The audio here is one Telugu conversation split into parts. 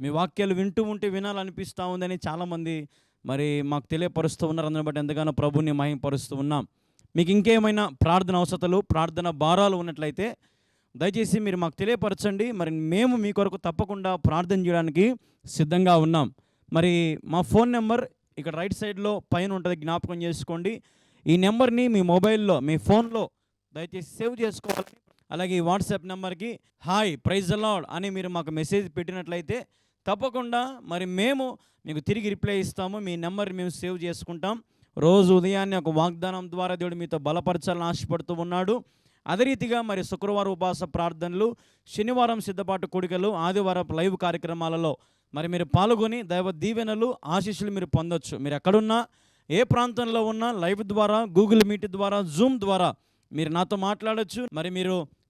మీ వాక్యాలు వింటూ ఉంటే వినాలనిపిస్తూ ఉందని చాలామంది మరి మాకు తెలియపరుస్తూ ఉన్నారు. అందుని బట్టి ఎంతగానో ప్రభుని మహింపరుస్తూ ఉన్నాం. మీకు ఇంకేమైనా ప్రార్థన అవసరతలు ప్రార్థన భారాలు ఉన్నట్లయితే దయచేసి మీరు మాకు తెలియపరచండి. మరి మేము మీ కొరకు తప్పకుండా ప్రార్థన చేయడానికి సిద్ధంగా ఉన్నాం. మరి మా ఫోన్ నెంబర్ ఇక్కడ రైట్ సైడ్లో పైన ఉంటుంది జ్ఞాపకం చేసుకోండి. ఈ నెంబర్ని మీ మొబైల్లో మీ ఫోన్లో దయచేసి సేవ్ చేసుకోవాలి. అలాగే ఈ వాట్సాప్ నెంబర్కి హాయ్ ప్రైజ్ అలాడ్ అని మీరు మాకు మెసేజ్ పెట్టినట్లయితే తప్పకుండా మరి మేము మీకు తిరిగి రిప్లై ఇస్తాము. మీ నెంబర్ మేము సేవ్ చేసుకుంటాం. రోజు ఉదయాన్నే ఒక వాగ్దానం ద్వారా దేవుడు మీతో బలపరచాలని ఆశపడుతూ ఉన్నాడు. అదే రీతిగా మరి శుక్రవారం ఉపవాస ప్రార్థనలు శనివారం సిద్ధపాటు కూడికలు ఆదివారం లైవ్ కార్యక్రమాలలో మరి మీరు పాల్గొని దైవ దీవెనలు ఆశీస్సులు మీరు పొందొచ్చు. మీరు ఎక్కడున్నా ఏ ప్రాంతంలో ఉన్నా లైవ్ ద్వారా గూగుల్ మీట్ ద్వారా జూమ్ ద్వారా మీరు నాతో మాట్లాడచ్చు. మరి మీరు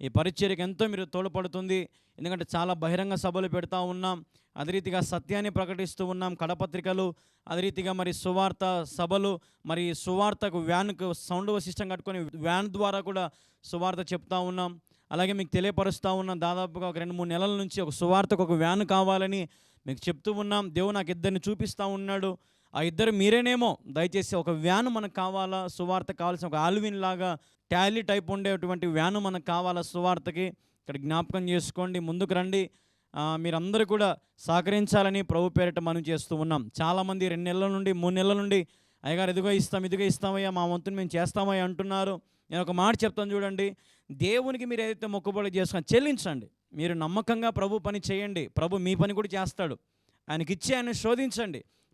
ఈ పరిచర్యకు ఎంతో మీరు తోడ్పడుతుంది. ఎందుకంటే చాలా బహిరంగ సభలు పెడతా ఉన్నాం. అదే రీతిగా సత్యాన్ని ప్రకటిస్తూ ఉన్నాం. కడపత్రికలు అదే రీతిగా మరి సువార్త సభలు మరి సువార్తకు వ్యాన్కు సౌండ్ సిస్టమ్ కట్టుకొని వ్యాన్ ద్వారా కూడా సువార్త చెప్తా ఉన్నాం. అలాగే మీకు తెలియపరుస్తూ ఉన్నాం. దాదాపుగా ఒక రెండు మూడు నెలల నుంచి ఒక సువార్తకు ఒక వ్యాన్ కావాలని మీకు చెప్తూ ఉన్నాం. దేవుడు నాకు ఇద్దరిని చూపిస్తూ ఉన్నాడు. ఆ ఇద్దరు మీరేనేమో దయచేసి ఒక వ్యాన్ మనకు కావాలా? సువార్త కావాల్సిన ఒక ఆల్విన్ లాగా టాలీ టైప్ ఉండేటువంటి వ్యాను మనకు కావాలా సువార్తకి? ఇక్కడ జ్ఞాపకం చేసుకోండి ముందుకు రండి. మీరందరూ కూడా సహకరించాలని ప్రభు పేరిట మనం చేస్తూ ఉన్నాం. చాలామంది రెండు నెలల నుండి మూడు నెలల నుండి అయ్యగారు ఇదిగో ఇస్తాం ఇదిగో ఇస్తామయ్యా మా వంతుని మేము చేస్తామయ్యా అంటున్నారు. నేను ఒక మాట చెప్తాను చూడండి. దేవునికి మీరు ఏదైతే మొక్కుబడి చేసుకొని చెల్లించండి. మీరు నమ్మకంగా ప్రభు పని చేయండి. ప్రభు మీ పని కూడా చేస్తాడు. ఆయనకిచ్చి ఆయన శోధించండి.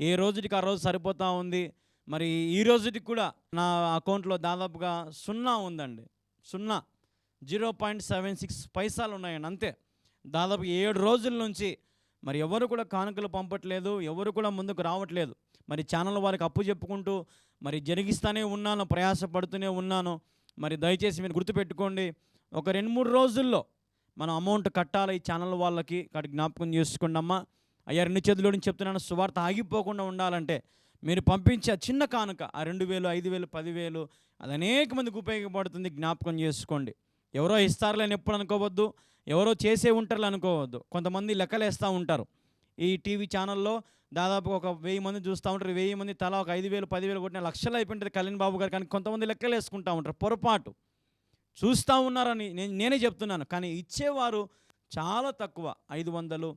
ఏ రోజుకి ఆ రోజు సరిపోతూ ఉంది? మరి ఈ రోజుకి కూడా నా అకౌంట్లో దాదాపుగా సున్నా ఉందండి. సున్నా. జీరో పాయింట్ సెవెన్ సిక్స్ పైసాలు ఉన్నాయండి అంతే. దాదాపు ఏడు రోజుల నుంచి మరి ఎవరు కూడా కానుకలు పంపట్లేదు ఎవరు కూడా ముందుకు రావట్లేదు. మరి ఛానల్ వారికి అప్పు చెప్పుకుంటూ మరి జరిగిస్తూనే ఉన్నాను ప్రయాసపడుతూనే ఉన్నాను. మరి దయచేసి మీరు గుర్తుపెట్టుకోండి ఒక రెండు మూడు రోజుల్లో మనం అమౌంట్ కట్టాలి ఈ ఛానల్ వాళ్ళకి. కాటి జ్ఞాపకం చేసుకోండి అయ్యా రెండు చేతులు నుంచి చెప్తున్నాను సువార్త ఆగిపోకుండా ఉండాలంటే మీరు పంపించే చిన్న కానుక ఆ రెండు వేలు ఐదు వేలు పదివేలు అది అనేక మందికి ఉపయోగపడుతుంది జ్ఞాపకం చేసుకోండి. ఎవరో ఇస్తారులేని ఎప్పుడు అనుకోవద్దు ఎవరో చేసే ఉంటారు అనుకోవద్దు. కొంతమంది లెక్కలేస్తూ ఉంటారు. ఈ టీవీ ఛానల్లో దాదాపు ఒక వెయ్యి మంది చూస్తూ ఉంటారు. వెయ్యి మంది తలా ఒక ఐదు వేలు పదివేలు కొట్టిన లక్షలు అయిపోయింటుంది కళ్యాణ్ బాబు గారు. కానీ కొంతమంది లెక్కలు వేసుకుంటూ ఉంటారు. పొరపాటు. చూస్తూ ఉన్నారని నేను నేనే చెప్తున్నాను. కానీ ఇచ్చేవారు చాలా తక్కువ. ఐదు వందలు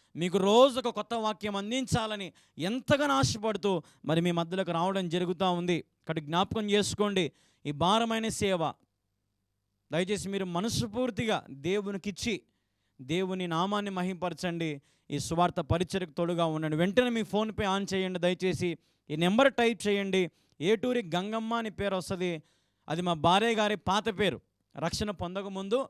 మీకు రోజు ఒక కొత్త వాక్యం అందించాలని ఎంతగానో ఆశపడుతూ మరి మీ మధ్యలోకి రావడం జరుగుతూ ఉంది. కాబట్టి జ్ఞాపకం చేసుకోండి. ఈ భారమైన సేవ దయచేసి మీరు మనస్ఫూర్తిగా దేవునికిచ్చి దేవుని నామాన్ని మహింపరచండి. ఈ సువార్త పరిచయకు తోడుగా ఉండండి. వెంటనే మీ ఫోన్పే ఆన్ చేయండి. దయచేసి ఈ నెంబర్ టైప్ చేయండి. ఏటూరి గంగమ్మ అని పేరు వస్తుంది. అది మా భార్య గారి పాత పేరు. రక్షణ పొందకముందు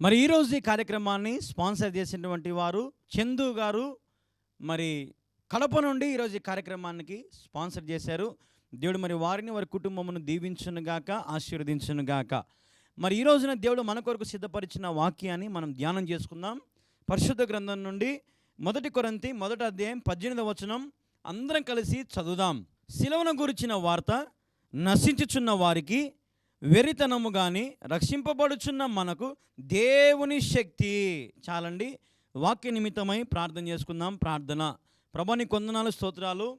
మరి ఈరోజు ఈ కార్యక్రమాన్ని స్పాన్సర్ చేసినటువంటి వారు చందు గారు మరి కడప నుండి ఈరోజు ఈ కార్యక్రమానికి స్పాన్సర్ చేశారు. దేవుడు మరి వారిని వారి కుటుంబమును దీవించునుగాక ఆశీర్వదించునుగాక మరి ఈ రోజున దేవుడు మన కొరకు సిద్ధపరిచిన వాక్యాన్ని మనం ధ్యానం చేసుకుందాం. పరిశుద్ధ గ్రంథం నుండి మొదటి కొరంతి మొదటి అధ్యాయం పద్దెనిమిదవ వచనం అందరం కలిసి చదువుదాం. శిలవను గురించిన వార్త నశించుచున్న వారికి వెరితనము కానీ రక్షింపబడుచున్న మనకు దేవుని శక్తి. చాలండి. వాక్య నిమిత్తమై ప్రార్థన చేసుకుందాం. ప్రార్థన. ప్రభాని కొందనాలు స్తోత్రాలు.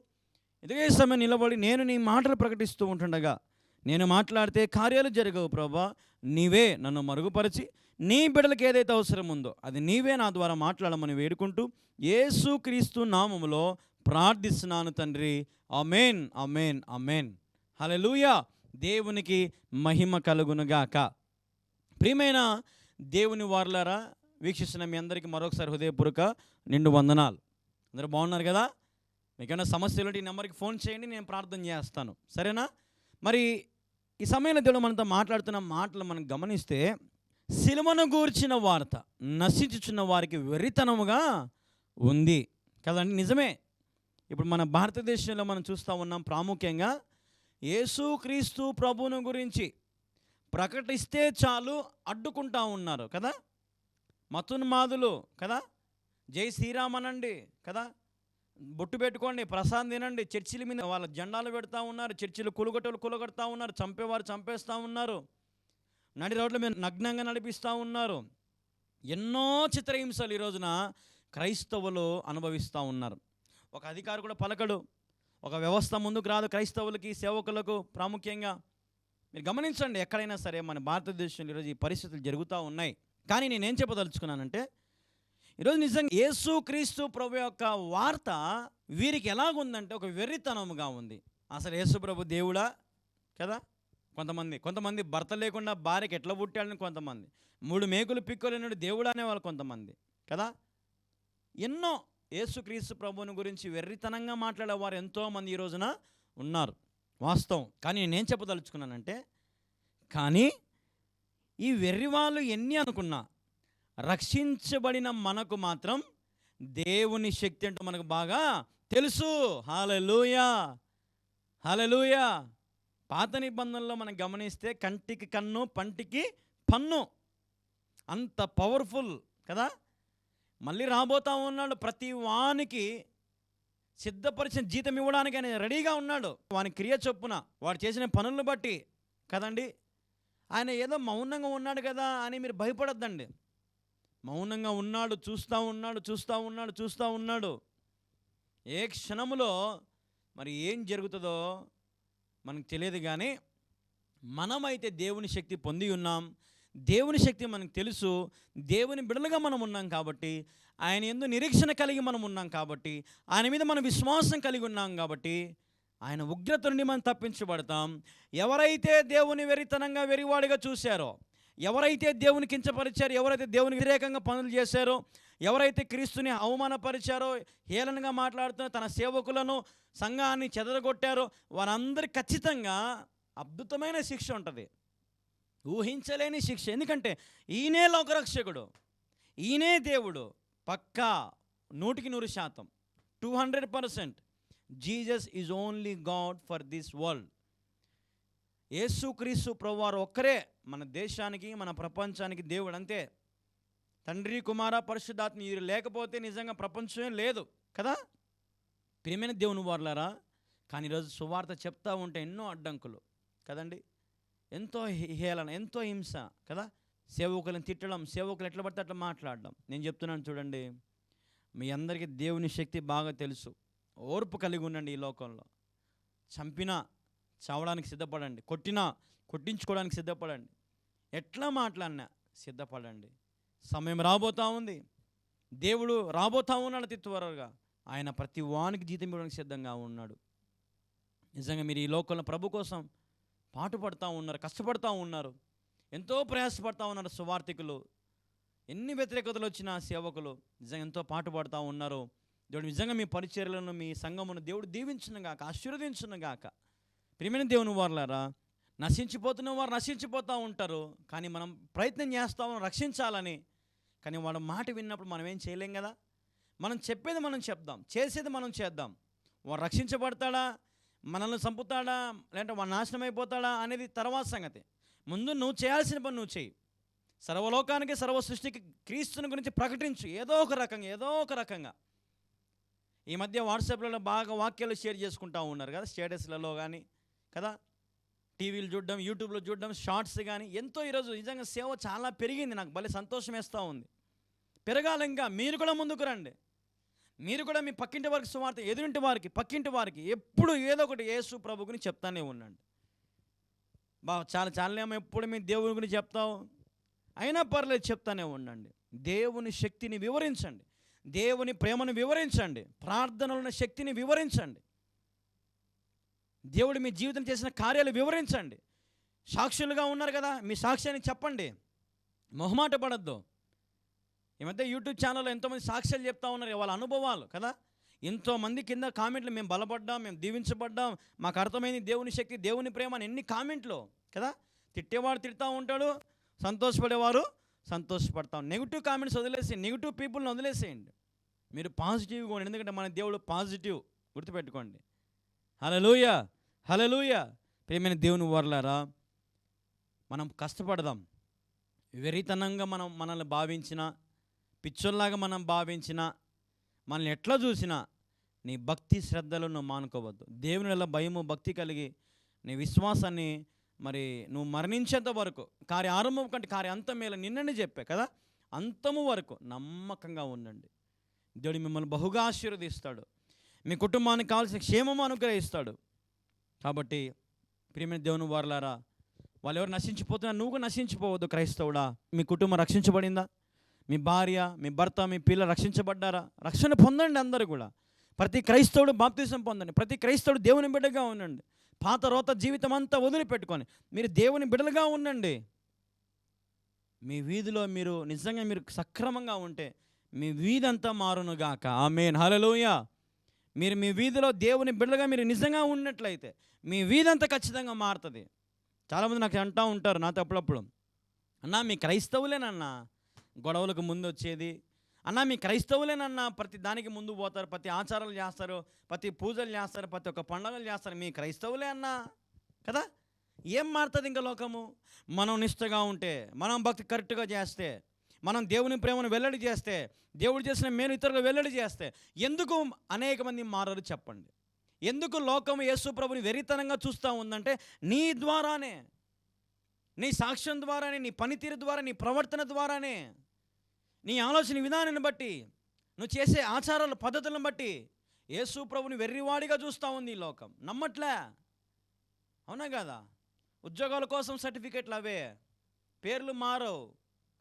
ఇదే సమయం నిలబడి నేను నీ మాటలు ప్రకటిస్తూ ఉంటుండగా నేను మాట్లాడితే కార్యాలు జరగవు ప్రభా. నీవే నన్ను మరుగుపరిచి నీ బిడ్డలకు ఏదైతే అవసరం ఉందో అది నీవే నా ద్వారా మాట్లాడమని వేడుకుంటూ యేసు క్రీస్తు నామములో ప్రార్థిస్తున్నాను తండ్రి. అమేన్ అమేన్ అమేన్ హలో దేవునికి మహిమ కలుగునుగాక. ప్రియమైన దేవుని వారులారా వీక్షిస్తున్న మీ అందరికీ మరొకసారి హృదయపూర్వక నిండు వందనాలు. అందరూ బాగున్నారు కదా? మీకేమైనా సమస్యలు ఈ నెంబర్కి ఫోన్ చేయండి నేను ప్రార్థన చేస్తాను. సరేనా? మరి ఈ సమయంలో దేవుడు మనతో మాట్లాడుతున్న మాటలు మనం గమనిస్తే సిలువను గూర్చిన వార్త నశించుచున్న వారికి వెరితనముగా ఉంది. కదండి? నిజమే. ఇప్పుడు మన భారతదేశంలో మనం చూస్తూ ఉన్నాం ప్రాముఖ్యంగా యేసుక్రీస్తు ప్రభువును గురించి ప్రకటిస్తే చాలు అడ్డుకుంటా ఉన్నారు కదా? మతున్మాదులు కదా? జై శ్రీరామ్ అనండి కదా? బొట్టు పెట్టుకోండి ప్రసాదం తినండి చర్చిల మీద వాళ్ళ జెండాలు పెడతా ఉన్నారు చర్చిలు కులగొట్టలు కులగొడతా ఉన్నారు చంపేవారు చంపేస్తూ ఉన్నారు నడి రోడ్ల మీద నగ్నంగా నడిపిస్తూ ఉన్నారు. ఎన్నో చిత్రహింసలు ఈ రోజున క్రైస్తవులు అనుభవిస్తూ ఉన్నారు. ఒక అధికారి కూడా పలకడు ఒక వ్యవస్థ ముందుకు రాదు. క్రైస్తవులకి సేవకులకు ప్రాముఖ్యంగా మీరు గమనించండి ఎక్కడైనా సరే మన భారతదేశంలో ఈరోజు ఈ పరిస్థితులు జరుగుతూ ఉన్నాయి. కానీ నేనేం చెప్పదలుచుకున్నానంటే ఈరోజు నిజంగా యేసు క్రీస్తు ప్రభు యొక్క వార్త వీరికి ఎలాగుందంటే ఒక వెర్రితనముగా ఉంది. అసలు యేసు ప్రభు దేవుడా? కదా? కొంతమంది కొంతమంది భర్త లేకుండా భార్యకి ఎట్లా పుట్టాడని కొంతమంది. మూడు మేకులు పిక్కులు దేవుడు అనేవాళ్ళు కొంతమంది. కదా? ఎన్నో యేసుక్రీస్తు ప్రభువుని గురించి వెర్రితనంగా మాట్లాడేవారు ఎంతోమంది ఈ రోజున ఉన్నారు. వాస్తవం. కానీ నేనేం చెప్పదలుచుకున్నానంటే కానీ ఈ వెర్రి వాళ్ళు ఎన్ని అనుకున్నా రక్షించబడిన మనకు మాత్రం దేవుని శక్తి అంటే మనకు బాగా తెలుసు. హాలెలూయా హాలెలూయా పాత నిబంధనలో మనం గమనిస్తే కంటికి కన్ను పంటికి పన్ను. అంత పవర్ఫుల్ కదా? మళ్ళీ రాబోతా ఉన్నాడు. ప్రతి వానికి సిద్ధపరిచిన జీతం ఇవ్వడానికి ఆయన రెడీగా ఉన్నాడు. వాని క్రియ చొప్పున వాడు చేసిన పనులను బట్టి కదండి? ఆయన ఏదో మౌనంగా ఉన్నాడు కదా అని మీరు భయపడొద్దండి. మౌనంగా ఉన్నాడు చూస్తూ ఉన్నాడు చూస్తూ ఉన్నాడు చూస్తూ ఉన్నాడు. ఏ క్షణములో మరి ఏం జరుగుతుందో మనకు తెలియదు కానీ మనమైతే దేవుని శక్తి పొంది ఉన్నాం. దేవుని శక్తి మనకు తెలుసు. దేవుని బిడలుగా మనం ఉన్నాం కాబట్టి ఆయన ఎందు నిరీక్షణ కలిగి మనం ఉన్నాం కాబట్టి ఆయన మీద మనం విశ్వాసం కలిగి ఉన్నాం కాబట్టి ఆయన ఉగ్రత నుండి మనం తప్పించబడతాం. ఎవరైతే దేవుని వెరితనంగా వెరివాడిగా చూశారో ఎవరైతే దేవుని కించపరిచారో ఎవరైతే దేవుని వ్యతిరేకంగా పనులు చేశారో ఎవరైతే క్రీస్తుని అవమానపరిచారో హేళనగా మాట్లాడుతున్న తన సేవకులను సంఘాన్ని చెదరగొట్టారో వారందరి ఖచ్చితంగా అద్భుతమైన శిక్ష ఉంటుంది. ఊహించలేని శిక్ష. ఎందుకంటే ఈయనే లోకరక్షకుడు ఈయనే దేవుడు. పక్కా నూటికి నూరు శాతం two hundred percent. Jesus is only God for this world. యేసుక్రీస్తు ప్రభువారు ఒక్కరే మన దేశానికి మన ప్రపంచానికి దేవుడు అంతే. తండ్రి కుమార పరిశుద్ధాత్మ వీరు లేకపోతే నిజంగా ప్రపంచమే లేదు కదా? ప్రియమైన దేవుని వారులారా కానీ ఈరోజు సువార్త చెప్తా ఉంటే ఎన్నో అడ్డంకులు కదండి. ఎంతో హే- హేళన ఎంతో హింస కదా? సేవకులను తిట్టడం సేవకులు ఎట్లా పడితే అట్లా మాట్లాడడం. నేను చెప్తున్నాను చూడండి మీ అందరికీ దేవుని శక్తి బాగా తెలుసు. ఓర్పు కలిగి ఉండండి ఈ లోకంలో. చంపినా చావడానికి సిద్ధపడండి. కొట్టినా కొట్టించుకోవడానికి సిద్ధపడండి. ఎట్లా మాట్లాడినా సిద్ధపడండి. సమయం రాబోతా ఉంది. దేవుడు రాబోతా ఉన్నాడు అతి త్వరగా. ఆయన ప్రతి వానికి జీతం ఇవ్వడానికి సిద్ధంగా ఉన్నాడు. నిజంగా మీరు ఈ లోకంలో ప్రభు కోసం పాటుపడుతూ ఉన్నారు కష్టపడుతూ ఉన్నారు. ఎంతో ప్రయాసపడతా ఉన్నారు సువార్థికులు. ఎన్ని వ్యతిరేకతలు వచ్చినా సేవకులు నిజంగా ఎంతో పాటుపడుతూ ఉన్నారు. దేవుడు నిజంగా మీ పరిచర్లను మీ సంఘమును దేవుడు దీవించిన గాక ఆశీర్వదించిన గాక. ప్రియమైన దేవుని వారులారా నశించిపోతున్న వారు నశించిపోతూ ఉంటారు కానీ మనం ప్రయత్నం చేస్తాము రక్షించాలని. కానీ వాడు మాట విన్నప్పుడు మనం ఏం చేయలేం కదా? మనం చెప్పేది మనం చెప్దాం చేసేది మనం చేద్దాం. వాడు రక్షించబడతాడా? మనల్ని చంపుతాడా? లేదంటే వాడు నాశనం అయిపోతాడా? అనేది తర్వాత సంగతి. ముందు నువ్వు చేయాల్సిన పని నువ్వు చేయి సర్వలోకానికి సర్వ సృష్టికి క్రీస్తుని గురించి ప్రకటించు. ఏదో ఒక రకంగా ఏదో ఒక రకంగా. ఈ మధ్య వాట్సాప్లలో బాగా వాక్యాలు షేర్ చేసుకుంటూ ఉన్నారు కదా స్టేటస్లలో కానీ కదా? టీవీలు చూడడం యూట్యూబ్లో చూడడం షార్ట్స్ కానీ ఎంతో ఈరోజు నిజంగా సేవ చాలా పెరిగింది. నాకు భలే సంతోషం వేస్తూ ఉంది. పెరగాలి ఇంకా. మీరు కూడా ముందుకు రండి. మీరు కూడా మీ పక్కింటి వారికి సువార్త ఎదురింటి వారికి పక్కింటి వారికి ఎప్పుడు ఏదో ఒకటి యేసు ప్రభు గురించి చెప్తానే ఉండండి. బా చాలా చాలానేమో ఎప్పుడు మీ దేవుని గురించి చెప్తావు? అయినా పర్లేదు చెప్తానే ఉండండి. దేవుని శక్తిని వివరించండి. దేవుని ప్రేమను వివరించండి. ప్రార్థనలున్న శక్తిని వివరించండి. దేవుడు మీ జీవితం చేసిన కార్యాలు వివరించండి. సాక్షులుగా ఉన్నారు కదా మీ సాక్ష్యాన్ని చెప్పండి. మొహమాట పడద్దు. ఈ మధ్య యూట్యూబ్ ఛానల్లో ఎంతోమంది సాక్ష్యాలు చెప్తా ఉన్నారు వాళ్ళ అనుభవాలు కదా? ఎంతోమంది కింద కామెంట్లు మేము బలపడ్డాం మేము దీవించబడ్డాం మాకు అర్థమైంది దేవుని శక్తి దేవుని ప్రేమ అని ఎన్ని కామెంట్లు కదా? తిట్టేవాడు తిడతా ఉంటాడు సంతోషపడేవారు సంతోషపడతాం నెగిటివ్ కామెంట్స్ వదిలేసి నెగిటివ్ పీపుల్ని వదిలేసేయండి. మీరు పాజిటివ్గా ఉండండి ఎందుకంటే మన దేవుడు పాజిటివ్ గుర్తుపెట్టుకోండి. హలలుయ హలలుయ ప్రేమైన దేవుని వర్లారా మనం కష్టపడదాం. వెరితనంగా మనం మనల్ని భావించిన పిచ్చోల్లాగా మనం భావించినా మనల్ని ఎట్లా చూసినా నీ భక్తి శ్రద్ధలు నువ్వు మానుకోవద్దు. దేవుని వల్ల భయము భక్తి కలిగి నీ విశ్వాసాన్ని మరి నువ్వు మరణించేంత వరకు కార్య ఆరంభం కంటే కార్య అంతం మేల నిన్నని చెప్పే కదా అంతము వరకు నమ్మకంగా ఉండండి. దేవుడు మిమ్మల్ని బహుగా ఆశీర్వదిస్తాడు. మీ కుటుంబానికి కావాల్సిన క్షేమము అనుగ్రహిస్తాడు. కాబట్టి ప్రియమైన దేవుని వారలారా వాళ్ళు ఎవరు నశించిపోతున్నా నువ్వు నశించిపోవద్దు క్రైస్తవుడా. మీ కుటుంబం రక్షించబడిందా? మీ భార్య మీ భర్త మీ పిల్లలు రక్షించబడ్డారా? రక్షణ పొందండి అందరూ కూడా. ప్రతి క్రైస్తవుడు బాప్తీసం పొందండి. ప్రతి క్రైస్తవుడు దేవుని బిడ్డగా ఉండండి. పాత రోత జీవితం అంతా వదిలిపెట్టుకొని మీరు దేవుని బిడ్డలుగా ఉండండి. మీ వీధిలో మీరు నిజంగా మీరు సక్రమంగా ఉంటే మీ వీధంతా అంతా మారునుగాక. ఆమెన్. హలలోయ మీరు మీ వీధిలో దేవుని బిడ్డలుగా మీరు నిజంగా ఉన్నట్లయితే మీ వీధి అంతా ఖచ్చితంగా మారుతుంది. చాలామంది నాకు అంటూ ఉంటారు నాతో అప్పుడప్పుడు. అన్నా మీ క్రైస్తవులేనన్నా గొడవలకు ముందు వచ్చేది అన్నా మీ క్రైస్తవులేనన్నా ప్రతి దానికి ముందు పోతారు ప్రతి ఆచారాలు చేస్తారు ప్రతి పూజలు చేస్తారు ప్రతి ఒక్క పండుగలు చేస్తారు. మీ క్రైస్తవులే అన్నా కదా? ఏం మారుతుంది ఇంకా లోకము? మనం నిష్టగా ఉంటే మనం భక్తి కరెక్ట్గా చేస్తే మనం దేవుని ప్రేమను వెల్లడి చేస్తే దేవుడు చేసిన మేలు ఇతరులు వెల్లడి చేస్తే ఎందుకు అనేక మంది మారరు చెప్పండి. ఎందుకు లోకం యేసు ప్రభుని వెరితనంగా చూస్తూ ఉందంటే నీ ద్వారానే నీ సాక్ష్యం ద్వారానే నీ పనితీరు ద్వారా నీ ప్రవర్తన ద్వారానే. నీ ఆలోచన విధానాన్ని బట్టి నువ్వు చేసే ఆచారాల పద్ధతులను బట్టి యేసు ప్రభుని వెర్రివాడిగా చూస్తూ ఉంది ఈ లోకం. నమ్మట్లే? అవునా కదా? ఉద్యోగాల కోసం సర్టిఫికెట్లు అవే. పేర్లు మారవు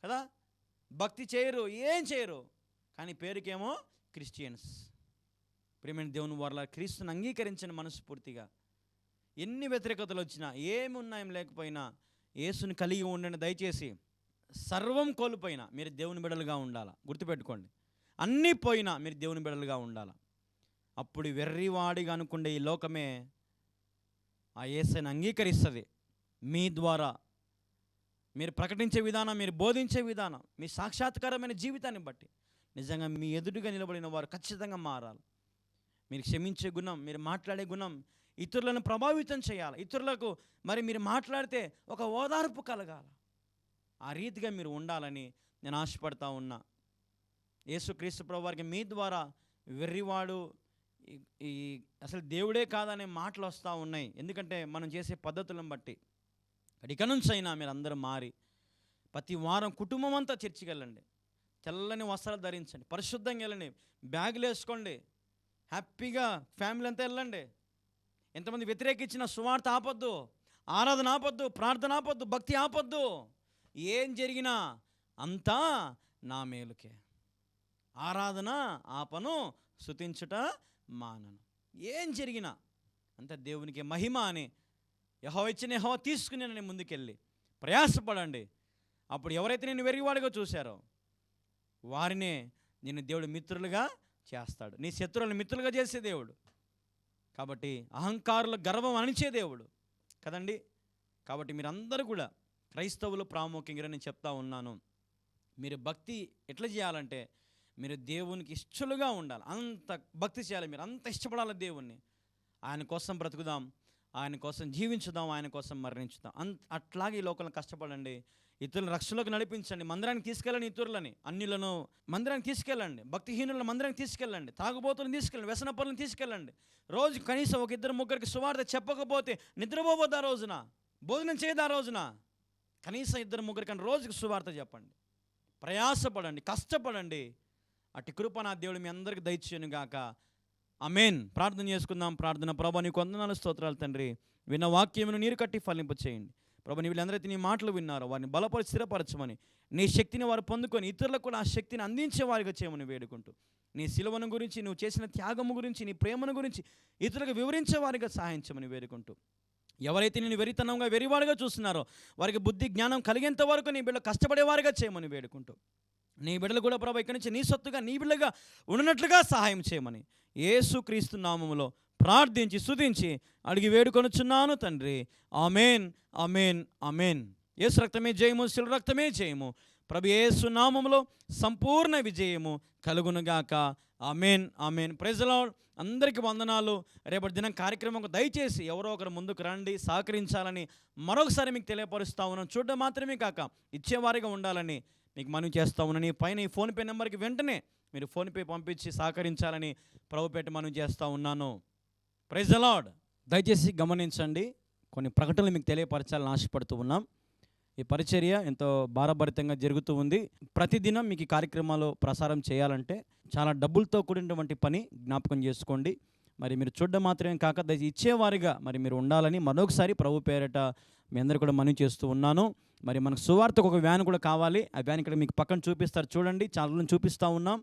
కదా? భక్తి చేయరు ఏం చేయరు. కానీ పేరుకేమో క్రిస్టియన్స్. ప్రేమైన దేవుని వారిలా క్రీస్తుని అంగీకరించిన మనస్ఫూర్తిగా ఎన్ని వ్యతిరేకతలు వచ్చినా ఏమి ఉన్నాయం లేకపోయినా యేసుని కలిగి ఉండండి దయచేసి. సర్వం కోల్పోయినా మీరు దేవుని బిడలుగా ఉండాలా? గుర్తుపెట్టుకోండి. అన్నీ పోయినా మీరు దేవుని బిడలుగా ఉండాలా? అప్పుడు వెర్రివాడిగా అనుకుండే ఈ లోకమే ఆ యేసని అంగీకరిస్తుంది. మీ ద్వారా. మీరు ప్రకటించే విధానం మీరు బోధించే విధానం మీ సాక్షాత్కారమైన జీవితాన్ని బట్టి. నిజంగా మీ ఎదుటిగా నిలబడిన వారు ఖచ్చితంగా మారాలి. మీరు క్షమించే గుణం మీరు మాట్లాడే గుణం ఇతరులను ప్రభావితం చేయాలి. ఇతరులకు మరి మీరు మాట్లాడితే ఒక ఓదార్పు కలగాలి. ఆ రీతిగా మీరు ఉండాలని నేను ఆశపడతా ఉన్నా. యేసుక్రీస్తు ప్రభు వారికి మీ ద్వారా వెర్రివాడు ఈ- అసలు దేవుడే కాదనే మాటలు వస్తూ ఉన్నాయి. ఎందుకంటే మనం చేసే పద్ధతులను బట్టి. ఇక నుంచి అయినా మీరు అందరూ మారి ప్రతి వారం కుటుంబం అంతా చర్చికి వెళ్ళండి. తెల్లని వస్త్రాలు ధరించండి. పరిశుద్ధంగా వెళ్ళండి. బ్యాగులు వేసుకోండి. హ్యాపీగా ఫ్యామిలీ అంతా వెళ్ళండి. ఎంతమంది వ్యతిరేకించిన సువార్త ఆపొద్దు. ఆరాధన ఆపొద్దు. ప్రార్థన ఆపొద్దు. భక్తి ఆపొద్దు. ఏం జరిగినా అంతా నా మేలుకే. ఆరాధన ఆపను శుతించుట మానను. ఏం జరిగినా అంత దేవునికి మహిమ అని యహో ఇచ్చిన యహో తీసుకుని నేను ముందుకెళ్ళి ప్రయాసపడండి. అప్పుడు ఎవరైతే నేను వెరిగివాడిగా చూశారో వారినే నేను దేవుడు మిత్రులుగా చేస్తాడు. నీ శత్రువులను మిత్రులుగా చేసే దేవుడు. కాబట్టి అహంకారుల గర్వం అణిచే దేవుడు. కదండి? కాబట్టి మీరందరూ కూడా క్రైస్తవులు ప్రాముఖ్యంగా నేను చెప్తా ఉన్నాను. మీరు భక్తి ఎట్లా చేయాలంటే మీరు దేవునికి ఇష్టలుగా ఉండాలి. అంత భక్తి చేయాలి మీరు. అంత ఇష్టపడాలి దేవుణ్ణి. ఆయన కోసం బ్రతుకుదాం. ఆయన కోసం జీవించుదాం. ఆయన కోసం మరణించుదాం. అంత అట్లాగే ఈ లోకల్ని కష్టపడండి. ఇతరుల రక్షణలోకి నడిపించండి. మందిరానికి తీసుకెళ్ళండి ఇతరులని. అన్నిలను మందిరానికి తీసుకెళ్ళండి. భక్తిహీనులను మందిరానికి తీసుకెళ్ళండి. తాగుబోతులను తీసుకెళ్ళండి. వ్యసన పనులను తీసుకెళ్ళండి. రోజు కనీసం ఒక ఇద్దరు ముగ్గురికి సువార్త చెప్పకపోతే నిద్రపోబోద్దా రోజున? భోజనం చేయదా రోజున? కనీసం ఇద్దరు ముగ్గురికి రోజుకి సువార్త చెప్పండి. ప్రయాసపడండి కష్టపడండి. అట్టి కృప నా దేవుడు మీ అందరికి దయచేయను గాక. అమేన్ ప్రార్థన చేసుకుందాం ప్రార్థన. ప్రభా నీకు వందనాలు స్తోత్రాలు తండ్రి. విన్న వాక్యమును నీరు కట్టి ఫలింపు చేయండి. ప్రభు నీ వీళ్ళందరైతే నీ మాటలు విన్నారు. వారిని బలపరిచి స్థిరపరచమని. నీ శక్తిని వారు పొందుకొని ఇతరులకు కూడా ఆ శక్తిని అందించే వారిగా చేయమని వేడుకుంటూ. నీ సిలువను గురించి నువ్వు చేసిన త్యాగము గురించి నీ ప్రేమను గురించి ఇతరులకు వివరించే వారిగా సహాయించమని వేడుకుంటూ. ఎవరైతే నేను వెరితనంగా వెరివాడుగా చూస్తున్నారో వారికి బుద్ధి జ్ఞానం కలిగేంత వరకు నీ బిడ్డ కష్టపడేవారుగా చేయమని వేడుకుంటూ నీ బిడ్డలు కూడా ప్రభా ఇక్కడి నుంచి నీ సొత్తుగా నీ బిడ్డగా ఉన్నట్లుగా సహాయం చేయమని ఏసుక్రీస్తు నామములో ప్రార్థించి సుధించి అడిగి వేడుకొనుచున్నాను తండ్రి. Amen amen amen. యేసు రక్తమే జయము శిలు రక్తమే జయము. ప్రభు యేసు సంపూర్ణ విజయము కలుగునుగాక. Amen amen. ప్రజలో అందరికీ వందనాలు. రేపటి దినం కార్యక్రమం దయచేసి ఎవరో ఒకరు ముందుకు రండి సహకరించాలని మరొకసారి మీకు తెలియపరుస్తా ఉన్నాను. చూడడం మాత్రమే కాక ఇచ్చేవారిగా ఉండాలని మీకు మనవి చేస్తా ఉన్నాను. ఈ పైన ఈ ఫోన్పే నెంబర్కి వెంటనే మీరు ఫోన్పే పంపించి సహకరించాలని ప్రభుపేట మనవి చేస్తూ ఉన్నాను. ప్రైజ్ అలాడ్ దయచేసి గమనించండి. కొన్ని ప్రకటనలు మీకు తెలియపరచాలని ఆశపడుతూ ఉన్నాం. ఈ పరిచర్య ఎంతో భారభరితంగా జరుగుతూ ఉంది. ప్రతిదినం మీకు ఈ కార్యక్రమాలు ప్రసారం చేయాలంటే చాలా డబ్బులతో కూడినటువంటి పని జ్ఞాపకం చేసుకోండి. మరి మీరు చూడడం మాత్రమే కాక దయచేసి ఇచ్చేవారిగా మరి మీరు ఉండాలని మరొకసారి ప్రభు పేరట మీ అందరు కూడా మనవి చేస్తూ ఉన్నాను. మరి మనకు సువార్తకు ఒక వ్యాన్ కూడా కావాలి. ఆ వ్యాన్ ఇక్కడ మీకు పక్కన చూపిస్తారు చూడండి. చాలా చూపిస్తూ ఉన్నాం.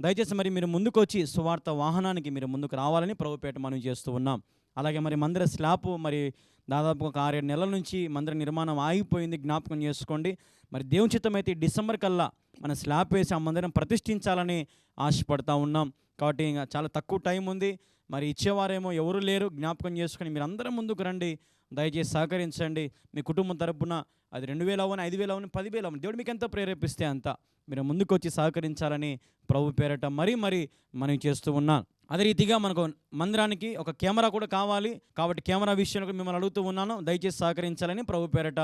దయచేసి మరి మీరు ముందుకు వచ్చి సువార్త వాహనానికి మీరు ముందుకు రావాలని ప్రభుపేట మనం చేస్తూ ఉన్నాం. అలాగే మరి మందిర స్లాప్ మరి దాదాపు ఒక ఆరేడు నెలల నుంచి మందిర నిర్మాణం ఆగిపోయింది జ్ఞాపకం చేసుకోండి. మరి దేవుని చిత్తం అయితే డిసెంబర్ కల్లా మన స్లాబ్ వేసి ఆ మందిరం ప్రతిష్ఠించాలని ఆశపడతా ఉన్నాం. కాబట్టి ఇంకా చాలా తక్కువ టైం ఉంది. మరి ఇచ్చేవారేమో ఎవరు లేరు జ్ఞాపకం చేసుకొని మీరు అందరం ముందుకు రండి. దయచేసి సహకరించండి. మీ కుటుంబం తరపున అది రెండు వేలు అవని ఐదు వేలు అవని పదివేలు అవని దేవుడు మీకు ఎంత ప్రేరేపిస్తే అంత. మీరు ముందుకు వచ్చి సహకరించాలని ప్రభు పేరట మరీ మరీ మనం చేస్తూ ఉన్నాను అదే రీతిగా మనకు మందిరానికి ఒక కెమెరా కూడా కావాలి. కాబట్టి కెమెరా విషయంలో మిమ్మల్ని అడుగుతూ ఉన్నాను. దయచేసి సహకరించాలని ప్రభు పేరట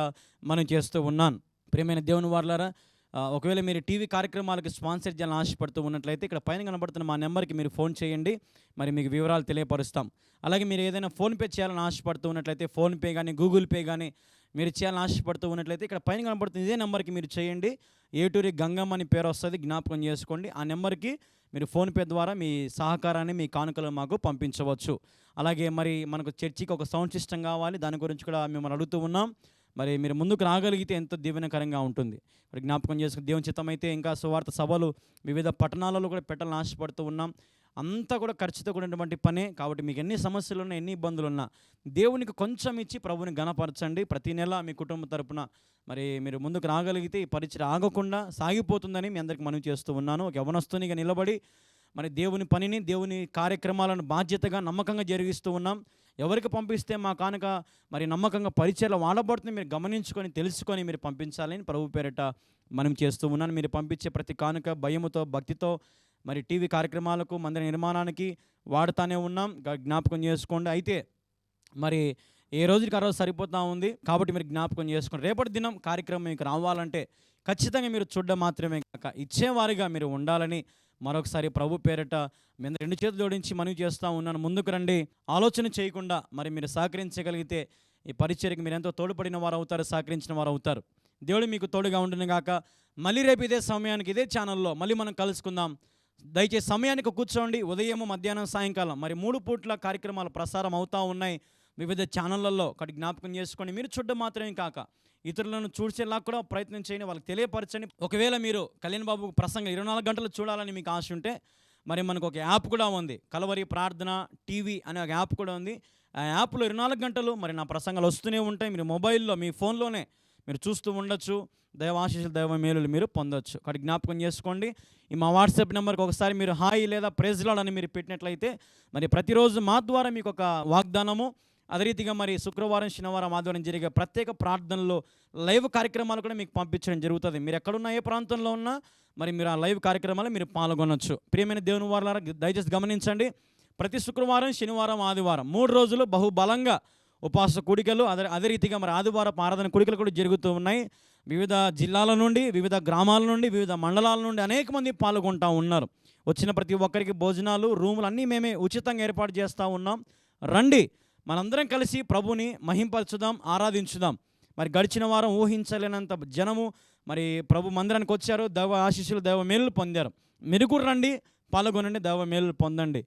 మనం చేస్తూ ఉన్నాను. ప్రియమైన దేవుని వార్లారా ఒకవేళ మీరు టీవీ కార్యక్రమాలకు స్పాన్సర్ చేయాలని ఆశపడుతూ ఉన్నట్లయితే ఇక్కడ పైన కనబడుతున్న మా నెంబర్కి మీరు ఫోన్ చేయండి. మరి మీకు వివరాలు తెలియపరుస్తాం. అలాగే మీరు ఏదైనా ఫోన్పే చేయాలని ఆశపడుతూ ఉన్నట్లయితే ఫోన్పే కానీ గూగుల్ పే కానీ మీరు చేయాలని ఆశపడుతూ ఉన్నట్లయితే ఇక్కడ పైన కనబడుతుంది. ఇదే నెంబర్కి మీరు చేయండి. ఏటూరి గంగమ్మ అని పేరు వస్తుంది. జ్ఞాపకం చేసుకోండి. ఆ నెంబర్కి మీరు ఫోన్పే ద్వారా మీ సహకారాన్ని మీ కానుకలు మాకు పంపించవచ్చు. అలాగే మరి మనకు చర్చికి ఒక సౌండ్ సిస్టమ్ కావాలి. దాని గురించి కూడా మిమ్మల్ని అడుగుతూ ఉన్నాం. మరి మీరు ముందుకు రాగలిగితే ఎంతో దీవెనకరంగా ఉంటుంది. మరి జ్ఞాపకం చేసుకుని దేవుని చిత్తం అయితే ఇంకా సువార్త సభలు వివిధ పట్టణాలలో కూడా పెట్టాలని ఆశపడుతూ ఉన్నాం. అంతా కూడా ఖర్చుతో కూడినటువంటి పనే. కాబట్టి మీకు ఎన్ని సమస్యలు ఉన్నా ఎన్ని ఇబ్బందులు ఉన్నా దేవునికి కొంచెం ఇచ్చి ప్రభుని గణపరచండి ప్రతి నెల మీ కుటుంబ తరపున మరి మీరు ముందుకు రాగలిగితే ఈ పరిచయం ఆగకుండా సాగిపోతుందని మీ అందరికి మనవి చేస్తూ ఉన్నాను. ఒక యవనస్తునిగా నిలబడి మరి దేవుని పనిని దేవుని కార్యక్రమాలను బాధ్యతగా నమ్మకంగా జరిగిస్తూ ఉన్నాం. ఎవరికి పంపిస్తే మా కానుక మరి నమ్మకంగా పరిచయాలు వాడబడుతుంది మీరు గమనించుకొని తెలుసుకొని మీరు పంపించాలని ప్రభు పేరిట మనం చేస్తూ ఉన్నాను. మీరు పంపించే ప్రతి కానుక భయముతో భక్తితో మరి టీవీ కార్యక్రమాలకు మందిర నిర్మాణానికి వాడుతానే ఉన్నాం. జ్ఞాపకం చేసుకోండి. అయితే మరి ఏ రోజుకి ఆ రోజు సరిపోతూ ఉంది? కాబట్టి మీరు జ్ఞాపకం చేసుకోండి. రేపటి దినం కార్యక్రమం మీకు రావాలంటే ఖచ్చితంగా మీరు చూడడం మాత్రమే కాక ఇచ్చేవారిగా మీరు ఉండాలని మరొకసారి ప్రభు పేరిట మేము రెండు చేతులు జోడించి మనవి చేస్తూ ఉన్నాను. ముందుకు రండి. ఆలోచన చేయకుండా మరి మీరు సహకరించగలిగితే ఈ పరిచర్కి మీరు ఎంతో తోడ్పడిన వారు అవుతారు సహకరించిన వారు అవుతారు. దేవుడు మీకు తోడుగా ఉండను గాక. మళ్ళీ రేపు ఇదే సమయానికి ఇదే ఛానల్లో మళ్ళీ మనం కలుసుకుందాం. దయచేసి సమయానికి కూర్చోండి. ఉదయం మధ్యాహ్నం సాయంకాలం. మరి మూడు పూట్ల కార్యక్రమాలు ప్రసారం అవుతూ ఉన్నాయి. వివిధ ఛానళ్ళల్లో ఒకటి జ్ఞాపకం చేసుకోండి మీరు చూడడం మాత్రమే కాక ఇతరులను చూసేలా కూడా ప్రయత్నం చేయండి. వాళ్ళకి తెలియపరచండి. ఒకవేళ మీరు కళ్యాణ్ బాబు ప్రసంగం ఇరవై నాలుగు గంటలు చూడాలని మీకు ఆశ ఉంటే మరి మనకు ఒక యాప్ కూడా ఉంది. కలవరి ప్రార్థన టీవీ అనే ఒక యాప్ కూడా ఉంది. ఆ యాప్లో ఇరవై నాలుగు గంటలు మరి నా ప్రసంగాలు వస్తూనే ఉంటాయి. మీరు మొబైల్లో మీ ఫోన్లోనే మీరు చూస్తూ ఉండొచ్చు. దైవాశీషులు దైవ మేలులు మీరు పొందొచ్చు. అక్కడ జ్ఞాపకం చేసుకోండి. ఈ మా వాట్సాప్ నెంబర్కి ఒకసారి మీరు హాయ్ లేదా ప్రెజ్లాడ్ అని మీరు పెట్టినట్లయితే మరి ప్రతిరోజు మా ద్వారా మీకు ఒక వాగ్దానము. అదే రీతిగా మరి శుక్రవారం శనివారం ఆదివారం జరిగే ప్రత్యేక ప్రార్థనలో లైవ్ కార్యక్రమాలు కూడా మీకు పంపించడం జరుగుతుంది. మీరు ఎక్కడున్నా ఏ ప్రాంతంలో ఉన్నా మరి మీరు ఆ లైవ్ కార్యక్రమాలు మీరు పాల్గొనొచ్చు. ప్రియమైన దేవుని వారి దయచేసి గమనించండి. ప్రతి శుక్రవారం శనివారం ఆదివారం మూడు రోజులు బహుబలంగా ఉపవాస కూడికలు అదే అదే రీతిగా మరి ఆదివారం ఆరాధన కూడికలు కూడా జరుగుతూ ఉన్నాయి. వివిధ జిల్లాల నుండి వివిధ గ్రామాల నుండి వివిధ మండలాల నుండి అనేక మంది పాల్గొంటూ ఉన్నారు. వచ్చిన ప్రతి ఒక్కరికి భోజనాలు రూములు అన్నీ మేమే ఉచితంగా ఏర్పాటు చేస్తూ ఉన్నాం. రండి మనందరం కలిసి ప్రభుని మహింపరచుదాం ఆరాధించుదాం. మరి గడిచిన వారం ఊహించలేనంత జనము మరి ప్రభు మందిరానికి వచ్చారు. దైవ ఆశీస్సులు దైవ మేలు పొందారు. మీరు కూడా రండి పాల్గొనండి దైవ మేలు పొందండి.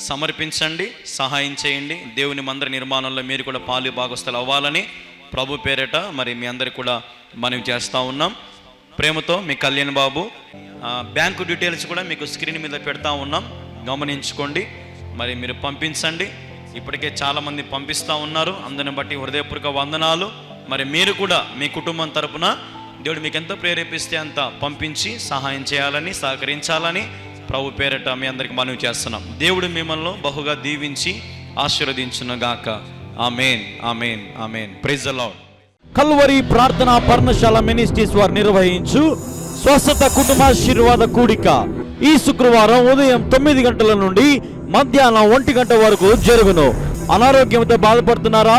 సమర్పించండి సహాయం చేయండి. దేవుని మందిర నిర్మాణంలో మీరు కూడా పాలు భాగస్థలు అవ్వాలని ప్రభు పేరట మరి మీ అందరికి కూడా మనవి చేస్తూ ఉన్నాం. ప్రేమతో మీ కళ్యాణ్ బాబు బ్యాంకు డీటెయిల్స్ కూడా మీకు స్క్రీన్ మీద పెడతా ఉన్నాం. గమనించుకోండి. మరి మీరు పంపించండి. ఇప్పటికే చాలామంది పంపిస్తూ ఉన్నారు. అందరిని బట్టి హృదయపూర్వక వందనాలు. మరి మీరు కూడా మీ కుటుంబం తరపున దేవుడు మీకు ఎంత ప్రేరేపిస్తే అంత పంపించి సహాయం చేయాలని సహకరించాలని ప్రభు పేరట మీ అందరికి మనవి చేస్తున్నాం. దేవుడు మిమ్మల్ని బహుగా దీవించి ఆశీర్వదించునుగాక amen amen amen. Praise lord Calvary Prarthana Parnashala ministries వారు నిర్వహించు స్వస్థత కుటుంబాశీర్వాద కూడిక. ఈ శుక్రవారం ఉదయం తొమ్మిది గంటల నుండి మధ్యాహ్నం ఒంటి గంట వరకు జరుగును. అనారోగ్యంతో బాధపడుతున్నారా?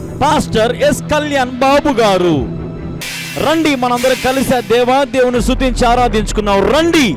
Pastor S Kalyan Babu garu. రండి మనందరం కలిసి ఆ దేవా దేవుని శుతించి ఆరాధించుకున్నాం రండి.